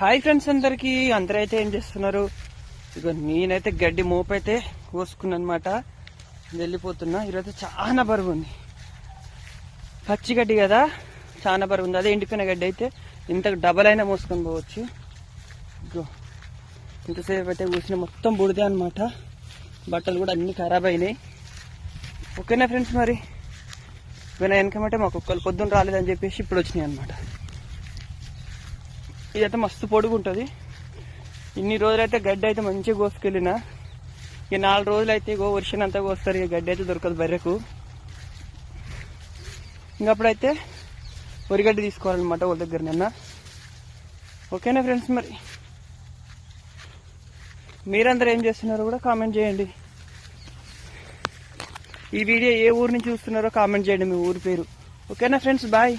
Hi friends అందరికి అందరైతే ఏం చేస్తున్నారు? ఇక నేనైతే గడ్డి మోపైతే కోసుకున్నా అనమాట వెళ్ళిపోతున్నా. ఈరోజు చాలా బరువు ఉంది పచ్చి గడ్డి కదా? చాలా బరువు ఉంది అదే ఎండిపోయిన గడ్డి అయితే ఇంతకు డబల్ అయినా మోసుకొని పోవచ్చు. ఇగో ఇంతసేపు అయితే కూర్చుని మొత్తం బుడిదే అనమాట బట్టలు కూడా అన్ని ఖరాబ్ అయినాయి. ఓకేనా ఫ్రెండ్స్ మరి? వినా వెనకమంటే మా కుక్కలు పొద్దున్న రాలేదని చెప్పేసి ఇప్పుడు వచ్చినాయి అనమాట ఇదైతే మస్తు పొడుగు ఉంటుంది ఇన్ని రోజులైతే గడ్డి అయితే మంచిగా కోసుకెళ్ళిన. ఇక నాలుగు రోజులు అయితే ఇగో వర్షం అంతా కోస్తారు ఇక గడ్డి అయితే దొరకదు బర్రెకు. ఇంకప్పుడైతే వరిగడ్డి తీసుకోవాలన్నమాట వాళ్ళ దగ్గర నిన్న. ఓకేనా ఫ్రెండ్స్ మరి? మీరందరూ ఏం చేస్తున్నారో కూడా కామెంట్ చేయండి. ఈ వీడియో ఏ ఊరు నుంచి చూస్తున్నారో కామెంట్ చేయండి మీ ఊరి పేరు. ఓకేనా ఫ్రెండ్స్ బాయ్.